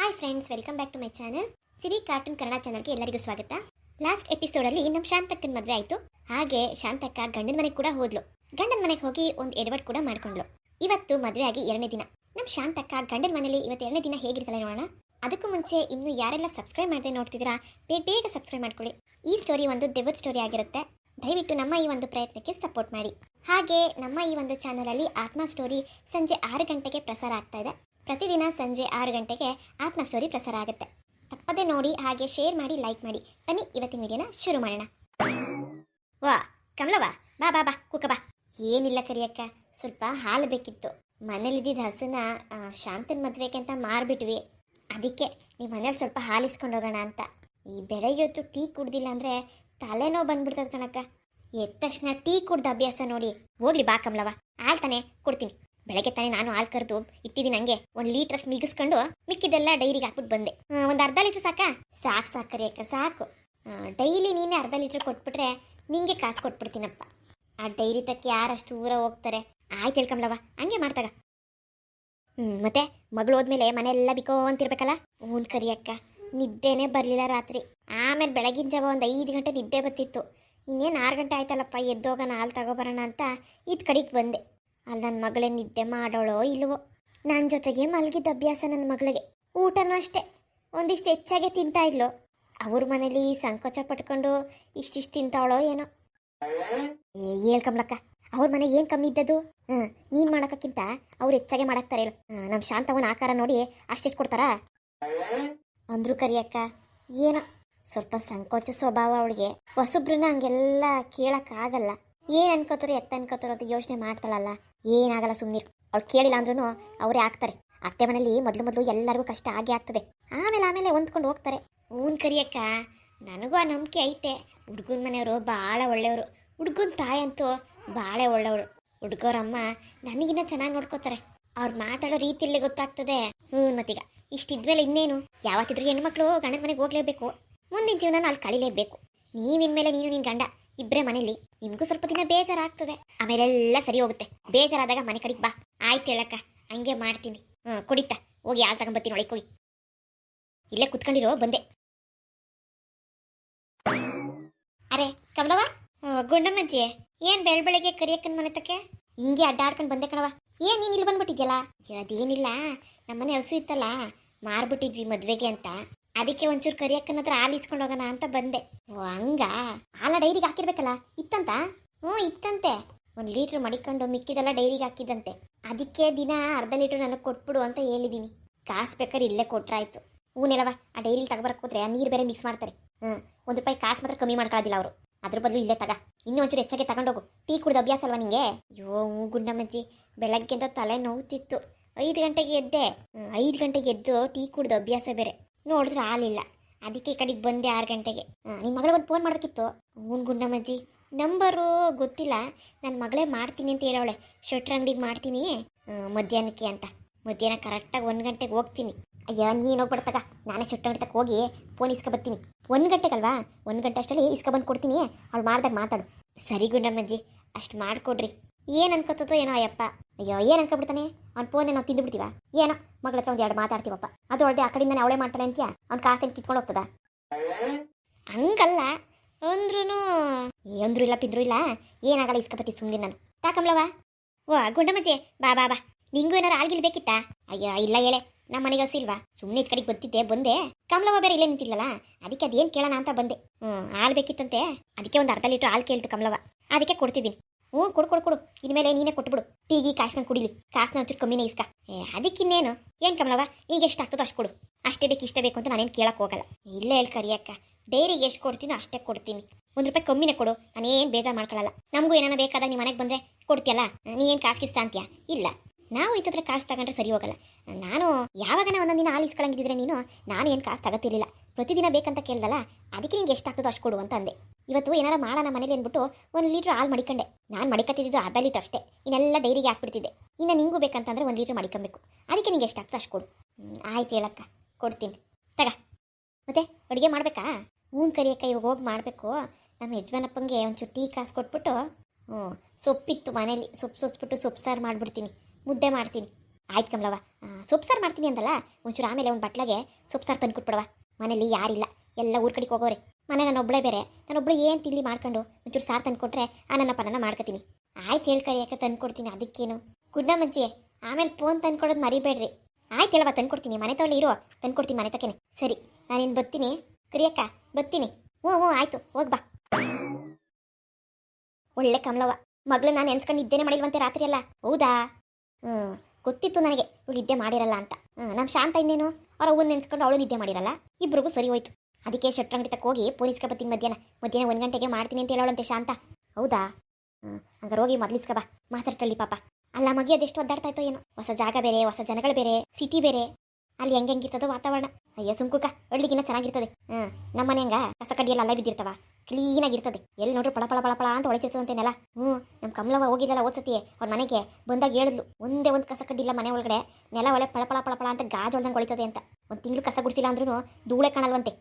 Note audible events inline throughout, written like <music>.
Hi friends welcome back to my channel Siri cartoon Kannada ಚಾನಲ್ಗೆ ಎಲ್ಲರಿಗೂ ಸ್ವಾಗತ. Last ಎಪಿಸೋಡಲ್ಲಿ ನಮ್ಮ ಶಾಂತಕ್ಕನ ಮದುವೆ ಆಯಿತು. ಹಾಗೆ ಶಾಂತಕ್ಕ ಗಂಡನ ಮನೆಗೆ ಕೂಡ ಹೋದ್ಲು. ಗಂಡನ ಮನೆಗೆ ಹೋಗಿ ಒಂದು ಎಡವಟ್ ಕೂಡ ಮಾಡ್ಕೊಂಡ್ಲು ಇವತ್ತು ಮದುವೆ ಆಗಿ ಎರಡನೇ ದಿನ. ನಮ್ಮ ಶಾಂತಕ್ಕ ಗಂಡನ ಮನೆಯಲ್ಲಿ ಇವತ್ತು ಎರಡನೇ ದಿನ ಹೇಗಿರ್ತಾಳೆ ನೋಡೋಣ. ಅದಕ್ಕೂ ಮುಂಚೆ ಇನ್ನು ಯಾರೆಲ್ಲ ಸಬ್ಸ್ಕ್ರೈಬ್ ಮಾಡದೆ ನೋಡ್ತಿದ್ದೀರಾ, ಬೇಗ ಬೇಗ ಸಬ್ಸ್ಕ್ರೈಬ್ ಮಾಡ್ಕೊಳ್ಳಿ. ಈ ಸ್ಟೋರಿ ಒಂದು ದೆವ್ವದ ಸ್ಟೋರಿ ಆಗಿರುತ್ತೆ. ದಯವಿಟ್ಟು ನಮ್ಮ ಈ ಒಂದು ಪ್ರಯತ್ನಕ್ಕೆ ಸಪೋರ್ಟ್ ಮಾಡಿ. ಹಾಗೆ ನಮ್ಮ ಈ ಒಂದು ಚಾನಲಲ್ಲಿ ಆತ್ಮ ಸ್ಟೋರಿ ಸಂಜೆ ಆರು ಗಂಟೆಗೆ ಪ್ರಸಾರ ಆಗ್ತಾ ಇದೆ. ಪ್ರತಿದಿನ ಸಂಜೆ ಆರು ಗಂಟೆಗೆ ಆತ್ಮ ಸ್ಟೋರಿ ಪ್ರಸಾರ ಆಗುತ್ತೆ. ತಪ್ಪದೆ ನೋಡಿ, ಹಾಗೆ ಶೇರ್ ಮಾಡಿ ಲೈಕ್ ಮಾಡಿ. ಬನ್ನಿ, ಇವತ್ತಿನ ವಿಡಿಯೋನ ಶುರು ಮಾಡೋಣ. ವಾ ಕಮಲವಾ ಬಾ ಬಾ ಬಾ ಕುಕ ಬಾ. ಏನಿಲ್ಲ ಕರಿಯಕ್ಕ, ಸ್ವಲ್ಪ ಹಾಲು ಬೇಕಿತ್ತು. ಮನೇಲಿದ್ದಿದ್ದ ಹಸುನ ಶಾಂತನ ಮದುವೆಗೆ ಅಂತ ಮಾರ್ಬಿಟ್ವಿ. ಅದಕ್ಕೆ ನೀವು ಮನೇಲಿ ಸ್ವಲ್ಪ ಹಾಲು ಇಸ್ಕೊಂಡು ಹೋಗೋಣ ಅಂತ. ಈ ಬೆಳಗ್ಗೆ ಹೊತ್ತು ಟೀ ಕುಡ್ದಿಲ್ಲ ಅಂದರೆ ತಲೆನೋವು ಬಂದ್ಬಿಡ್ತದೆ ಕಣಕ್ಕ. ಎದ್ದ ತಕ್ಷಣ ಟೀ ಕುಡ್ದ ಅಭ್ಯಾಸ ನೋಡಿ. ಹೋಗ್ಲಿ ಬಾ ಕಮಲವ ಆಳ್ತಾನೆ ತಾನೇ, ಕೊಡ್ತೀನಿ. ಬೆಳಗ್ಗೆ ತಾನೇ ನಾನು ಹಾಲು ಕರೆದು ಇಟ್ಟಿದ್ದೀನಿ ಹಂಗೆ. ಒಂದು ಲೀಟ್ರಷ್ಟು ಮಿಗಿಸ್ಕೊಂಡು ಮಿಕ್ಕಿದೆಲ್ಲ ಡೈರಿಗೆ ಹಾಕ್ಬಿಟ್ಟು ಬಂದೆ. ಒಂದು ಅರ್ಧ ಲೀಟ್ರ್ ಸಾಕಾ? ಸಾಕು ಸಾಕು ಅಕ್ಕ, ಸಾಕು. ಡೈಲಿ ನೀನೇ ಅರ್ಧ ಲೀಟ್ರ್ ಕೊಟ್ಬಿಟ್ರೆ ನಿಂಗೆ ಕಾಸು ಕೊಟ್ಬಿಡ್ತೀನಪ್ಪ. ಆ ಡೈರಿ ತಕ್ಕ ಯಾರಷ್ಟು ಊರ ಹೋಗ್ತಾರೆ? ಆಯ್ತು ಹೇಳ್ಕಂಬ್ಲವ ಹಂಗೆ ಮಾಡ್ತಾಗ. ಹ್ಞೂ ಮತ್ತೆ ಮಗಳು ಹೋದ್ಮೇಲೆ ಮನೆಯೆಲ್ಲ ಬಿಕೋ ಅಂತಿರ್ಬೇಕಲ್ಲ? ಹ್ಞೂ ಕರಿಯಕ್ಕ ನಿದ್ದೆನೇ ಬರಲಿಲ್ಲ ರಾತ್ರಿ. ಆಮೇಲೆ ಬೆಳಗಿನ ಜಾವ ಒಂದು ಐದು ಗಂಟೆ ನಿದ್ದೆ ಬರ್ತಿತ್ತು. ಇನ್ನೇನು ಆರು ಗಂಟೆ ಆಯ್ತಲ್ಲಪ್ಪ ಎದ್ದೋಗೋಣ ಹಾಲು ತಗೊಬರೋಣ ಅಂತ ಇದು ಕಡೆಗೆ ಬಂದೆ. ಅಲ್ಲಿ ನನ್ನ ಮಗಳೇ ನಿದ್ದೆ ಮಾಡೋಳೋ ಇಲ್ವೋ? ನನ್ನ ಜೊತೆಗೆ ಮಲಗಿದ್ದ ಅಭ್ಯಾಸ ನನ್ನ ಮಗಳಿಗೆ. ಊಟನೂ ಅಷ್ಟೇ. ಒಂದಿಷ್ಟು ಹೆಚ್ಚಾಗೆ ತಿಂತಾ ಇದ್ಲು. ಅವ್ರ ಮನೇಲಿ ಸಂಕೋಚ ಪಟ್ಕೊಂಡು ಇಷ್ಟಿಷ್ಟು ತಿಂತಾವಳೋ ಏನೋ? ಏ ಹೇಳ್ಕಂಬ್ಲಕ್ಕ ಅವ್ರ ಮನೆ ಏನು ಕಮ್ಮಿ ಇದ್ದದ್ದು? ಹಾಂ ನೀನು ಮಾಡೋಕ್ಕಿಂತ ಅವ್ರು ಹೆಚ್ಚಾಗೆ ಮಾಡಾಕ್ತಾರೆ ಹೇಳು. ನಮ್ಮ ಶಾಂತವನ ಆಕಾರ ನೋಡಿ ಅಷ್ಟಿಷ್ಟು ಕೊಡ್ತಾರಾ? ಅಂದ್ರು ಕರಿಯಕ್ಕ ಏನೋ? ಸ್ವಲ್ಪ ಸಂಕೋಚ ಸ್ವಭಾವ ಅವಳಿಗೆ. ಹೊಸಬ್ರನ್ನ ಹಂಗೆಲ್ಲ ಕೇಳೋಕ್ಕಾಗಲ್ಲ ಏನ್ ಅನ್ಕೋತಾರೋ, ಎತ್ತ ಅನ್ಕೋತಾರೋ ಅಂತ ಯೋಚನೆ ಮಾಡ್ತಾಳಲ್ಲ. ಏನಾಗಲ್ಲ ಸುಮ್ಮನಿರು ಅವ್ರು ಕೇಳಿಲ್ಲ ಅಂದ್ರೂ ಅವರೇ ಆಗ್ತಾರೆ. ಅತ್ತೆ ಮನೇಲಿ ಮೊದಲು ಮೊದಲು ಎಲ್ಲರಿಗೂ ಕಷ್ಟ ಆಗೇ ಆಗ್ತದೆ. ಆಮೇಲೆ ಆಮೇಲೆ ಹೊಂದ್ಕೊಂಡು ಹೋಗ್ತಾರೆ. ಹೂನ್ ಕರಿಯಕ್ಕ ನನಗೂ ಆ ನಂಬಿಕೆ ಐತೆ. ಹುಡ್ಗನ ಮನೆಯವರು ಭಾಳ ಒಳ್ಳೆಯವರು. ಹುಡ್ಗನ ತಾಯಂತೂ ಭಾಳ ಒಳ್ಳೆಯವರು. ಹುಡುಗರಮ್ಮ ನನಗಿನ್ನ ಚೆನ್ನಾಗಿ ನೋಡ್ಕೋತಾರೆ. ಅವ್ರು ಮಾತಾಡೋ ರೀತಿಯಲ್ಲಿ ಗೊತ್ತಾಗ್ತದೆ. ಹ್ಞೂ ಮತ್ತೀಗ ಇಷ್ಟಿದ್ಮೇಲೆ ಇನ್ನೇನು? ಯಾವತ್ತಿದ್ರು ಹೆಣ್ಮಕ್ಳು ಗಂಡನ ಮನೆಗೆ ಹೋಗ್ಲೇಬೇಕು. ಮುಂದಿನ ಜೀವನ ಅಲ್ಲಿ ಕಳಿಲೇಬೇಕು. ನೀವಿನ್ಮೇಲೆ ನೀನು ನಿನ್ನ ಗಂಡ. ಇಬ್ಬರೇ ಮನೇಲಿ ನಿಮಗೂ ಸ್ವಲ್ಪ ದಿನ ಬೇಜಾರಾಗ್ತದೆ. ಆಮೇಲೆ ಎಲ್ಲ ಸರಿ ಹೋಗುತ್ತೆ. ಬೇಜಾರಾದಾಗ ಮನೆ ಕಡೆಗೆ ಬಾ. ಆಯ್ತು ಹೇಳಕ್ಕ. ಹಂಗೆ ಮಾಡ್ತೀನಿ. ಹ್ಞೂ ಕುಡಿತಾ. ಹೋಗಿ ಯಾರು ತಗೊಂಬತ್ತೀನಿ ಒಳಗೆ ಹೋಗಿ. ಇಲ್ಲೇ ಕುತ್ಕೊಂಡಿರೋ, ಬಂದೆ. ಅರೆ ಕಮಲವ ಗುಂಡಮ್ಮಜ್ಜಿ ಏನ್ ಬೆಳ್ ಬೆಳಗ್ಗೆ ಕರಿಯಕ್ಕನ್ ಮನೆ ತಕ್ಕೆ? ಹಿಂಗೆ ಅಡ್ಡಾಡ್ಕೊಂಡು ಬಂದೆ ಕಣವ ಏನ್ ನೀನು ಇಲ್ಲಿ ಬಂದ್ಬಿಟ್ಟಿದ್ಯಲ್ಲ? ಅದೇನಿಲ್ಲ. ನಮ್ಮನೆ ಹಸು ಇತ್ತಲ್ಲ. ಮಾರ್ಬಿಟ್ಟಿದ್ವಿ ಮದುವೆಗೆ ಅಂತ. ಅದಕ್ಕೆ ಒಂಚೂರು ಕರಿಯಕ್ಕನತ್ರ ಹಾಲು ಇಸ್ಕೊಂಡು ಹೋಗೋಣ ಅಂತ ಬಂದೆ. ಓ, ಹಂಗ? ಹಾಲ ಡೈರಿಗೆ ಹಾಕಿರ್ಬೇಕಲ್ಲ, ಇತ್ತಂತ? ಹ್ಞೂ, ಇತ್ತಂತೆ. ಒಂದು ಲೀಟ್ರ್ ಮಡಿಕೊಂಡು ಮಿಕ್ಕಿದೆಲ್ಲ ಡೈರಿಗೆ ಹಾಕಿದಂತೆ. ಅದಕ್ಕೆ ದಿನ ಅರ್ಧ ಲೀಟ್ರ್ ನನಗೆ ಕೊಟ್ಬಿಡು ಅಂತ ಹೇಳಿದ್ದೀನಿ ಕಾಸು ಬೇಕಾದ್ರೆ ಇಲ್ಲೇ ಕೊಟ್ರಾಯ್ತು ಹೂನೆಳವ ಆ ಡೈರಿಲಿ ತಗೊಬರಕ್ಕೆ ಹೋದ್ರೆ ಆ ನೀರು ಬೇರೆ ಮಿಕ್ಸ್ ಮಾಡ್ತಾರೆ. ಹ್ಞೂ ಒಂದು ರೂಪಾಯಿ ಕಾಸು ಮಾತ್ರ ಕಮ್ಮಿ ಮಾಡ್ಕೊಳ್ಳೋದಿಲ್ಲ ಅವರು. ಅದ್ರ ಬದಲು ಇಲ್ಲೇ ತಗ. ಇನ್ನೂ ಒಂಚೂರು ಹೆಚ್ಚಾಗೆ ತಗೊಂಡೋಗು. ಟೀ ಕುಡ್ದು ಅಭ್ಯಾಸ ಅಲ್ವಾ ನಿಂಗೆ? ಅಯ್ಯೋ, ಹ್ಞೂ, ಗುಂಡಮ್ಮಜ್ಜಿ. ಬೆಳಗ್ಗೆಂದ ತಲೆ ನೋವ್ತಿತ್ತು ಐದು ಗಂಟೆಗೆ ಎದ್ದೆ. ಐದು ಗಂಟೆಗೆ ಎದ್ದು ಟೀ ಕುಡ್ದು ಅಭ್ಯಾಸ ಬೇರೆ. ನೋಡಿದ್ರೆ ಹಾಲಿಲ್ಲ ಅದಕ್ಕೆ ಈ ಕಡೆಗೆ ಬಂದೆ ಆರು ಗಂಟೆಗೆ. ನಿಮ್ಮ ಮಗಳೇ ಒಂದು ಫೋನ್ ಮಾಡಬೇಕಿತ್ತು. ಹ್ಞೂ ಗುಂಡಮ್ಮಜ್ಜಿ. ನಂಬರು ಗೊತ್ತಿಲ್ಲ. ನನ್ನ ಮಗಳೇ ಮಾಡ್ತೀನಿ ಅಂತ ಹೇಳೋಳೆ ಶೆಟ್ರ್ ಅಂಗಡಿಗೆ ಮಾಡ್ತೀನಿ ಮಧ್ಯಾಹ್ನಕ್ಕೆ ಅಂತ. ಮಧ್ಯಾಹ್ನ ಕರೆಕ್ಟಾಗಿ ಒಂದು ಗಂಟೆಗೆ ಹೋಗ್ತೀನಿ. ಅಯ್ಯ, ನೀನು ಹೋಗ್ಬಿಡ್ತಾಗ ನಾನೇ ಶೆಟ್ರ್ ಅಂಗಡಿ ತಕ್ಕ ಹೋಗಿ ಫೋನ್ ಇಸ್ಕೊ ಬರ್ತೀನಿ ಒಂದು ಗಂಟೆಗಲ್ವಾ? ಒಂದು ಗಂಟೆ ಅಷ್ಟರಲ್ಲಿ ಇಸ್ಕೊಬಂದು ಕೊಡ್ತೀನಿ. ಅವ್ಳು ಮಾಡ್ದಾಗ ಮಾತಾಡು. ಸರಿ ಗುಂಡಮ್ಮಜ್ಜಿ, ಅಷ್ಟು ಮಾಡಿಕೊಡ್ರಿ. ಏನು ಅನ್ಕೋತದೋ ಏನೋ ಅಯ್ಯಪ್ಪ. ಅಯ್ಯೋ, ಏನು ಅನ್ಕೊಬಿಡ್ತಾನೆ? ಅವ್ನ ಫೋನ್ ನಾವು ತಿಂದು ಬಿಡ್ತೀವ? ಏನೋ, ಮಗಳ ಹತ್ರ ಒಂದು ಎರಡು ಮಾತಾಡ್ತೀವಪ್ಪ ಅದು ಒಳ್ಳೆ ಆ ಕಡೆಯಿಂದ ಅವಳೆ ಮಾಡ್ತಾನೆ ಅಂತೀಯ? ಅವ್ನ ಕಾಸೇನು ಕಿತ್ಕೊಂಡು ಹೋಗ್ತದ? ಹಂಗಲ್ಲ. ಅಂದ್ರೂ ಅಂದ್ರು ಇಲ್ಲ, ಪಿಂದ್ರೂ ಇಲ್ಲ. ಏನಾಗಲ್ಲ ಇಸ್ಕೊಬತ್ತಿ ಸುಮ್ಮನೆ ನಾನು. ತಾಕಂಬ್ಲವಾ ಓ ಗುಂಡಮಜ್ಜೆ ಬಾ ಬಾ ಬಾ. ನಿಂಗೂ ಏನಾರು ಆಳ್ಗಿಲ್ ಬೇಕಿತ್ತಾ? ಅಯ್ಯೋ, ಇಲ್ಲ ಹೇಳೆ. ನಮ್ಮ ಮನೆಗೆ ಹಸಿಲ್ವಾ ಸುಮ್ಮನೆ ಕಡೆಗೆ ಬರ್ತಿದ್ದೆ ಬಂದೆ. ಕಮಲವ ಬೇರೆ ಇಲ್ಲೇ ನಿಂತಿಲ್ಲಲ್ಲ ಅದಕ್ಕೆ ಅದೇನು ಕೇಳೋಣ ಅಂತ ಬಂದೆ. ಹ್ಞೂ ಹಾಲು ಬೇಕಿತ್ತಂತೆ. ಅದಕ್ಕೆ ಒಂದು ಅರ್ಧ ಲೀಟ್ರ್ ಹಾಲು ಕೇಳ್ತು ಕಮಲವ ಅದಕ್ಕೆ ಕೊಡ್ತಿದ್ದೀನಿ. ಹ್ಞೂ, ಕೊಡು ಕೊಡು ಕೊಡು. ಇನ್ಮೇಲೆ ನೀನೇ ಕೊಟ್ಬಿಡು. ಟೀಗಿ ಕಾಸ್ನ ಕುಡಿಲಿ. ಕಾಸ್ನ ಒಂಚೂರು ಕಮ್ಮಿನೇ ಇಸ್ಕ. ಏ, ಅದಕ್ಕಿನ್ನೇನು? ಏನು ಕಮಲವ ಈಗ ಎಷ್ಟು ಆಗ್ತದೋ ಅಷ್ಟು ಕೊಡು. ಅಷ್ಟೇ ಬೇಕು, ಇಷ್ಟೇ ಬೇಕು ಅಂತ ನಾನೇನು ಕೇಳಕ್ಕೆ ಹೋಗಲ್ಲ. ಇಲ್ಲೇ ಹೇಳಿ ಕರಿಯಕ್ಕ ಡೈರಿಗೆ ಎಷ್ಟು ಕೊಡ್ತೀನೋ ಅಷ್ಟೇ ಕೊಡ್ತೀನಿ. ಒಂದು ರೂಪಾಯಿ ಕಮ್ಮಿನೇ ಕೊಡು. ನಾನೇನು ಬೇಜಾರು ಮಾಡ್ಕೊಳ್ಳಲ್ಲ ನಮಗೂ ಏನಾನ ಬೇಕಾದಾಗ ನಿಮ್ಮ ಮನೆಗೆ ಬಂದರೆ ಕೊಡ್ತೀಯಲ್ಲ? ನೀನೇನು ಕಾಸು ಕಿಸ್ತಾ ಅಂತೀಯ? ಇಲ್ಲ. ನಾವು ಇತ್ತತ್ರ ಕಾಸು ತಗೊಂಡ್ರೆ ಸರಿ ಹೋಗಲ್ಲ. ನಾನು ಯಾವಾಗನ ಒಂದೊಂದು ದಿನ ಹಾಲು ಇಸ್ಕೊಳಂಗಿದ್ರೆ ನೀನು, ನಾನು ಏನು ಕಾಸು ತಗೋತಿರ್ಲಿಲ್ಲ. ಪ್ರತಿದಿನ ಬೇಕಂತ ಕೇಳ್ದಲ್ಲ, ಅದಕ್ಕೆ ನಿಂಗೆ ಎಷ್ಟು ಆಗ್ತದೋ ಅಷ್ಟು ಕೊಡು ಅಂತ ಅಂದೆ. ಇವತ್ತು ಏನಾರ ಮಾಡೋಣ ಮನೇಲಿ ಅಂದ್ಬಿಟ್ಟು ಒಂದು ಲೀಟ್ರ್ ಹಾಲು ಮಡಿಕೊಂಡೆ. ನಾನು ಮಡಿಕತ್ತಿದ್ದು ಅರ್ಧ ಲೀಟ್ರ್ ಅಷ್ಟೇ. ಇನ್ನೆಲ್ಲ ಡೈರಿಗೆ ಹಾಕ್ಬಿಡ್ತಿದ್ದೆ. ಇನ್ನು ನಿಂಗೂ ಬೇಕಂತಂದ್ರೆ ಒಂದು ಲೀಟ್ರ್ ಮಡಿಕೊಬೇಕು. ಅದಕ್ಕೆ ನಿಂಗೆ ಎಷ್ಟು ಆಗ್ತದೆ ಅಷ್ಟು ಕೊಡು. ಆಯ್ತು ಹೇಳಕ್ಕ. ಕೊಡ್ತೀನಿ. ತಗ. ಮತ್ತೆ ಅಡುಗೆ ಮಾಡಬೇಕಾ? ಹ್ಞೂ ಕರಿಯಕ್ಕ ಇವಾಗ ಹೋಗಿ ಮಾಡಬೇಕು. ನಮ್ಮ ಯಜಮಾನಪ್ಪಂಗೆ ಒಂಚೂರು ಟೀ ಕಾಸು ಕೊಟ್ಬಿಟ್ಟು ಹ್ಞೂ ಸೊಪ್ಪಿತ್ತು ಮನೇಲಿ. ಸೊಪ್ಪು ಸೊಸ್ಬಿಟ್ಟು ಸೊಪ್ಪು ಸಾರು ಮಾಡಿಬಿಡ್ತೀನಿ. ಮುದ್ದೆ ಮಾಡ್ತೀನಿ. ಆಯ್ತು ಕಮಲವ್ವ. ಸೊಪ್ಪು ಸಾರು ಮಾಡ್ತೀನಿ ಅಂದಲ್ಲ? ಒಂಚೂರು ಆಮೇಲೆ ಒಂದು ಬಟ್ಲಾಗೆ ಸೊಪ್ಪು ಸಾರು ತಂದು ಕೊಟ್ಬಿಡವ ಮನೇಲಿ ಯಾರಿಲ್ಲ. ಎಲ್ಲ ಊರ್ ಕಡೆಗೆ ಹೋಗೋರೆ ಮನೆ ನಾನು ಒಬ್ಬಳೇ ಬೇರೆ. ನಾನು ಒಬ್ಬಳು ಏನು ತಿಂಡಿ ಮಾಡ್ಕೊಂಡು ಒಂಚೂರು ಸಾರು ತಂದು ಕೊಟ್ರೆ ಆ ನನ್ನ ಪನನ ಮಾಡ್ಕೊತೀನಿ. ಆಯ್ತು ಹೇಳ್ಕರಿ ಯಾಕೆ ತಂದು ಕೊಡ್ತೀನಿ ಅದಕ್ಕೇನು ಗುಡ್ಡ ಮಜ್ಜಿ ಆಮೇಲೆ ಫೋನ್ ತಂದ್ಕೊಡೋದು ಮರಿಬೇಡ್ರಿ. ಆಯ್ತು ಹೇಳವ ತಂದು ಕೊಡ್ತೀನಿ ಮನೆ ತಗೊಳ್ಳಿ ಇರೋ. ತಂದ್ಕೊಡ್ತೀನಿ ಮನೆ ತಕ್ಕೇನೆ ಸರಿ ನಾನೇನು ಬರ್ತೀನಿ. ಕರಿಯಕ್ಕ ಬರ್ತೀನಿ. ಹ್ಞೂ ಹ್ಞೂ, ಆಯ್ತು. ಹೋಗಿ ಬಾ. ಒಳ್ಳೆ ಕಮಲವ ಮಗಳು ನಾನು ನೆನ್ಸ್ಕೊಂಡು ಇದ್ದೇನೆ ಮಾಡಿಲ್ವಂತೆ ರಾತ್ರಿ ಅಲ್ಲ ಹೌದಾ? ಹ್ಞೂ ಗೊತ್ತಿತ್ತು ನನಗೆ. ಇವಳು ನಿದ್ದೆ ಮಾಡಿರಲ್ಲ ಅಂತ. ಹ್ಞೂ ನಮ್ಮ ಶಾಂತ ಇನ್ನೇನು ಅವ್ರ ಅವ್ನ ನೆನ್ಸ್ಕೊಂಡು ಅವಳು ನಿದ್ದೆ ಮಾಡಿರಲ್ಲ? ಇಬ್ರಿಗೂ ಸರಿ ಹೋಯ್ತು. ಅದಕ್ಕೆ ಶೆಟ್ರಂಗಡಿ ತಕ್ಕ ಹೋಗಿ ಪೊಲೀಸ್ಗೆ ಬತ್ತೀನಿ ಮಧ್ಯಾಹ್ನ. ಮಧ್ಯಾಹ್ನ ಒಂದು ಗಂಟೆಗೆ ಮಾಡ್ತೀನಿ ಅಂತ ಹೇಳೋಳಂತೆ ಶಾಂತ. ಹೌದಾ? ಹಂಗಾರೆ ಹೋಗಿ ಮೊದ್ಲಿಸ್ಕ ಬಾ. ಮಾತಾಡ್ಕೊಳ್ಳಿ ಪಾಪ. ಅಲ್ಲ ಮಗಿ ಅದೆಷ್ಟು ಒದ್ದಾಡ್ತಾ ಇತ್ತೋ ಏನೋ? ಹೊಸ ಜಾಗ ಬೇರೆ, ಹೊಸ ಜನಗಳು ಬೇರೆ ಸಿಟಿ ಬೇರೆ. ಅಲ್ಲಿ ಹೆಂಗೆ ಹೆಂಗಿರ್ತದೋ ವಾತಾವರಣ. ಅಯ್ಯ ಸುಂಕುಕ ಒಳ್ಳಿಗಿನ್ನ ಚೆನ್ನಾಗಿರ್ತದೆ. ಹ್ಞೂ ನಮ್ಮ ಮನೆ ಹಂಗ. ಕಸ ಕಡ್ಡಿಯಲ್ಲ ಅಲ್ಲ ಬಿದ್ದಿರ್ತಾವ. ಕ್ಲೀನಾಗಿರ್ತದೆ. ಎಲ್ಲಿ ನೋಡ್ರಿ ಪಳ ಪಳ ಪಳ ಪಳ ಅಂತ ಹೊಳಿತಿರ್ತದಂತೆ ನೆಲ ಹ್ಞೂ ನಮ್ಮ ಕಮಲವ ಹೋಗಿದ್ದಲ್ಲ ಓದ್ಸತಿ ಅವ್ರ ಮನೆಗೆ ಬಂದಾಗ ಹೇಳಿದ್ಲು, ಒಂದೇ ಒಂದು ಕಸ ಕಡ್ಡಿಲ್ಲ ಮನೆ ಒಳಗಡೆ, ನೆಲ ಒಳೆ ಪಳ ಪಳ ಪಳ ಪಳ ಅಂತ ಗಾಜ್ ಹೊಳ್ದಂಗೆ ಒಳಿತದೆ ಅಂತ. ಒಂದು ತಿಂಗಳು ಕಸ ಗುಡಿಸಿಲ್ಲ ಅಂದ್ರೂ ಧೂಳೆ ಕಾಣಲ್ವಂತೆ.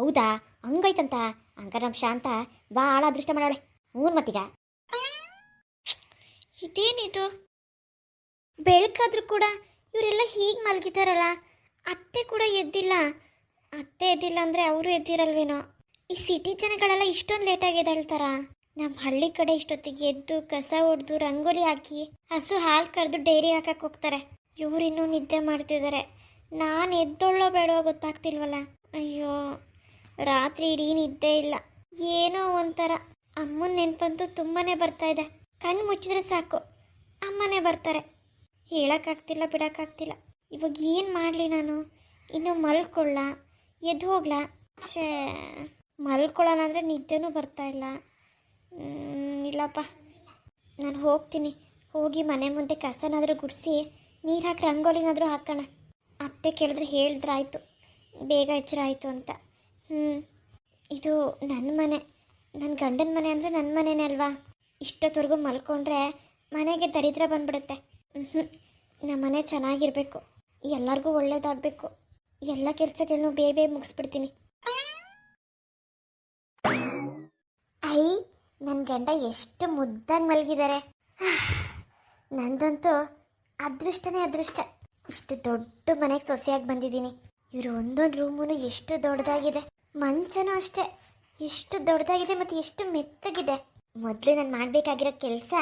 ಹೌದಾ? ಹಂಗೈತಂತ ಹಂಗಾರೆ ನಮ್ಮ ಶಾಂತ ಭಾಳ ಅದೃಷ್ಟ ಮಾಡೋಳೆ. ಹ್ಞೂ ಮತ್ತೀಗ? ಇದೇನಿದು? ಬೆಳಕಾದ್ರೂ ಕೂಡ ಇವರೆಲ್ಲ ಹೀಗೆ ಮಲಗಿದಾರಲ್ಲ, ಅತ್ತೆ ಕೂಡ ಎದ್ದಿಲ್ಲ. ಅತ್ತೆ ಎದ್ದಿಲ್ಲ ಅಂದರೆ ಅವರು ಎದ್ದಿರಲ್ವೇನೋ? ಈ ಸಿಟಿ ಜನಗಳೆಲ್ಲ ಇಷ್ಟೊಂದು ಲೇಟಾಗಿ ಎದ್ದೇಳ್ತಾರ? ನಮ್ಮ ಹಳ್ಳಿ ಕಡೆ ಇಷ್ಟೊತ್ತಿಗೆ ಎದ್ದು ಕಸ ಹೊಡೆದು ರಂಗೋಲಿ ಹಾಕಿ ಹಸು ಹಾಲು ಕರೆದು ಡೈರಿ ಹಾಕಕ್ಕೆ ಹೋಗ್ತಾರೆ. ಇವ್ರು ಇನ್ನೂ ನಿದ್ದೆ ಮಾಡ್ತಿದ್ದಾರೆ ನಾನು ಎದ್ದೊಳ್ಳೋ ಬೇಡವೋ ಗೊತ್ತಾಗ್ತಿಲ್ವಲ್ಲ? ಅಯ್ಯೋ, ರಾತ್ರಿ ಇಡೀ ನಿದ್ದೆ ಇಲ್ಲ. ಏನೋ ಒಂಥರ. ಅಮ್ಮನ ನೆನಪಂತೂ ತುಂಬಾ ಬರ್ತಾ ಇದೆ. ಕಣ್ಣು ಮುಚ್ಚಿದ್ರೆ ಸಾಕು. ಅಮ್ಮನೇ ಬರ್ತಾರೆ. ಹೇಳೋಕ್ಕಾಗ್ತಿಲ್ಲ, ಬಿಡೋಕ್ಕಾಗ್ತಿಲ್ಲ. ಇವಾಗ ಏನು ಮಾಡಲಿ ನಾನು? ಇನ್ನು ಮಲ್ಕೊಳ್ಳ, ಎದ್ದು ಹೋಗ್ಲಾ? ಛೇ. ಮಲ್ಕೊಳ್ಳೋಣ ಅಂದರೆ ನಿದ್ದೆನೂ ಇಲ್ಲ. ಇಲ್ಲಪ್ಪ. ನಾನು ಹೋಗ್ತೀನಿ. ಹೋಗಿ ಮನೆ ಮುಂದೆ ಕಸನಾದರೂ ಗುಡಿಸಿ, ನೀರು ಹಾಕಿ ರಂಗೋಲಿನಾದರೂ ಹಾಕೋಣ. ಅತ್ತೆ ಕೇಳಿದ್ರೆ ಹೇಳಿದ್ರೆ ಬೇಗ ಎಚ್ಚರ ಅಂತ. ಹ್ಞೂ ಇದು ನನ್ನ ಮನೆ. ನನ್ನ ಗಂಡನ ಮನೆ ಅಂದರೆ ನನ್ನ ಮನೆನೇ ಅಲ್ವಾ? ಇಷ್ಟೊತ್ತವರೆಗೂ ಮಲ್ಕೊಂಡ್ರೆ ಮನೆಗೆ ದರಿದ್ರ ಬಂದ್ಬಿಡುತ್ತೆ. ಹ್ಞೂ ನಮ್ಮ ಮನೆ ಚೆನ್ನಾಗಿರಬೇಕು. ಎಲ್ಲರಿಗೂ ಒಳ್ಳೇದಾಗಬೇಕು. ಎಲ್ಲ ಕೆಲಸಗಳನ್ನೂ ಬೇಗ ಮುಗಿಸ್ಬಿಡ್ತೀನಿ. ನನ್ನ ಗಂಡ ಎಷ್ಟು ಮುದ್ದಾಗಿ ಮಲಗಿದ್ದಾರೆ ನಂದಂತೂ ಅದೃಷ್ಟನೇ ಅದೃಷ್ಟ. ಇಷ್ಟು ದೊಡ್ಡ ಮನೆಗೆ ಸೊಸೆಯಾಗಿ ಬಂದಿದ್ದೀನಿ. ಇವರು ಒಂದೊಂದು ರೂಮು ಎಷ್ಟು ದೊಡ್ಡದಾಗಿದೆ ಮಂಚನೂ ಅಷ್ಟೇ. ಎಷ್ಟು ದೊಡ್ಡದಾಗಿದೆ ಮತ್ತು ಎಷ್ಟು ಮೆತ್ತಗಿದೆ. ಮೊದಲು ನಾನು ಮಾಡಬೇಕಾಗಿರೋ ಕೆಲಸ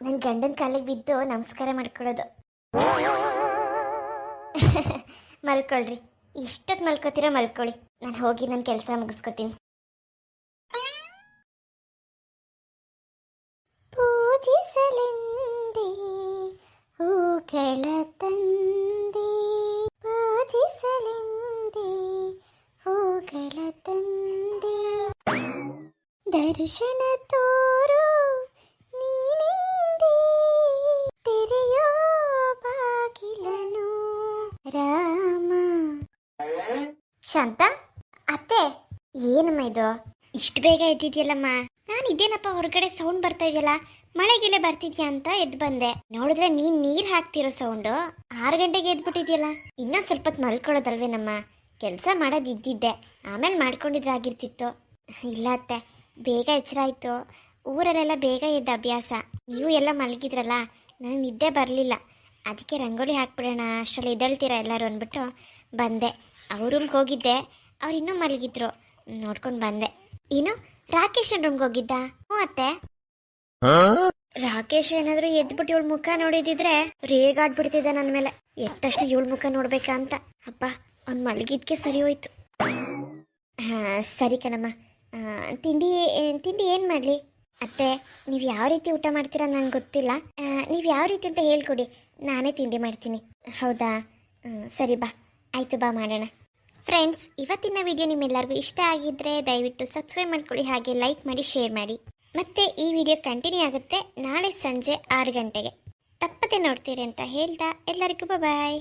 ನನ್ನ ಗಂಡನ ಕಾಲಿಗೆ ಬಿದ್ದು ನಮಸ್ಕಾರ ಮಾಡ್ಕೊಳ್ಳೋದು. <laughs> ಮಲ್ಕೊಳ್ರಿ. ಇಷ್ಟೊತ್ತು ಮಲ್ಕೋತೀರ ಮಲ್ಕೊಳ್ಳಿ. ನಾನು ಹೋಗಿ ನನ್ನ ಕೆಲಸ ಮುಗಿಸ್ಕೊತೀನಿ. ಹೂಗಳ ತಂದೆ ಪೂಜಿಸಲೆಂದೇ ಹೂಗಳ ತಂದೆ ದರ್ಶನ ತೋರು ನೀನೆಂದೆ, ತೆರೆಯೋ ಬಾಗಿಲನು ರಾಮ. ಶಾಂತ, ಅತ್ತೆ, ಏನಮ್ಮ ಇದು? ಇಷ್ಟು ಬೇಗ ಎದ್ದಿದ್ಯಲ್ಲಮ್ಮ? ನಾನು ಇದೇನಪ್ಪ ಹೊರಗಡೆ ಸೌಂಡ್ ಬರ್ತಾ ಇದೆಯಲ್ಲ? ಮಳೆ ಗಿಳೆ ಬರ್ತಿದ್ಯಾ ಅಂತ ಎದ್ದು ಬಂದೆ. ನೋಡಿದ್ರೆ ನೀನ್ ನೀರ್ ಹಾಕ್ತಿರೋ ಸೌಂಡು ಆರು ಗಂಟೆಗೆ ಎದ್ಬಿಟ್ಟಿದ್ಯಲ್ಲ? ಇನ್ನೊಂದ್ ಸ್ವಲ್ಪ ಮಲ್ಕೊಳ್ಳೋದಲ್ವೇ ನಮ್ಮ? ಕೆಲಸ ಮಾಡೋದು ಇದ್ದಿದ್ದೆ ಆಮೇಲೆ ಮಾಡ್ಕೊಂಡಿದ್ರೆ ಆಗಿರ್ತಿತ್ತು. ಇಲ್ಲ ಅತ್ತೆ, ಬೇಗ ಎಚ್ಚರ ಊರಲ್ಲೆಲ್ಲ ಬೇಗ ಎದ್ದ ಅಭ್ಯಾಸ. ನೀವು ಎಲ್ಲ ಮಲಗಿದ್ರಲ್ಲ ನನಗೆ ನಿದ್ದೆ ಬರಲಿಲ್ಲ. ಅದಕ್ಕೆ ರಂಗೋಲಿ ಹಾಕ್ಬಿಡೋಣ, ಅಷ್ಟರಲ್ಲಿ ಎದ್ದೇಳ್ತೀರಾ ಎಲ್ಲರೂ ಅಂದ್ಬಿಟ್ಟು ಬಂದೆ. ಅವ್ರ ರೂಮ್ಗೆ ಹೋಗಿದ್ದೆ. ಅವ್ರು ಇನ್ನೂ ಮಲಗಿದ್ರು. ನೋಡ್ಕೊಂಡು ಬಂದೆ. ಏನು? ರಾಕೇಶನ್ ರೂಮ್ಗೆ ಹೋಗಿದ್ದ? ಹ್ಞೂ ಅತ್ತೆ. ರಾಕೇಶ್ ಏನಾದ್ರೂ ಎದ್ಬಿಟ್ಟು ಇವಳ ಮುಖ ನೋಡಿದಿದ್ರೆ ರೇಗಾಡ್ಬಿಡ್ತಿದ್ದೆ ನನ್ನ ಮೇಲೆ. ಎತ್ತಷ್ಟು ಇವಳ ಮುಖ ನೋಡ್ಬೇಕಾ ಅಂತ. ಅಪ್ಪ, ಅವ್ನು ಮಲಗಿದ್ಕೆ ಸರಿ ಹೋಯ್ತು. ಹಾ, ಸರಿ ಕಣಮ್ಮ. ತಿಂಡಿ ತಿಂಡಿ ಏನು ಮಾಡ್ಲಿ? ಅತ್ತೆ, ನೀವು ಯಾವ ರೀತಿ ಊಟ ಮಾಡ್ತೀರಾ ನನಗೆ ಗೊತ್ತಿಲ್ಲ. ನೀವು ಯಾವ ರೀತಿ ಅಂತ ಹೇಳ್ಕೊಡಿ. ನಾನೇ ತಿಂಡಿ ಮಾಡ್ತೀನಿ. ಹೌದಾ? ಸರಿ ಬಾ. ಆಯ್ತು, ಬಾ ಮಾಡೋಣ. ಫ್ರೆಂಡ್ಸ್ ಇವತ್ತಿನ ವಿಡಿಯೋ ನಿಮ್ಮೆಲ್ಲರಿಗೂ ಇಷ್ಟ ಆಗಿದ್ರೆ ದಯವಿಟ್ಟು ಸಬ್ಸ್ಕ್ರೈಬ್ ಮಾಡ್ಕೊಳ್ಳಿ. ಹಾಗೆ ಲೈಕ್ ಮಾಡಿ ಶೇರ್ ಮಾಡಿ. ಮತ್ತೆ ಈ ವಿಡಿಯೋ ಕಂಟಿನ್ಯೂ ಆಗುತ್ತೆ ನಾಳೆ ಸಂಜೆ ಆರು ಗಂಟೆಗೆ. ತಪ್ಪದೆ ನೋಡ್ತೀರಿ ಅಂತ ಹೇಳ್ತಾ ಎಲ್ಲರಿಗೂ ಬಾಯ್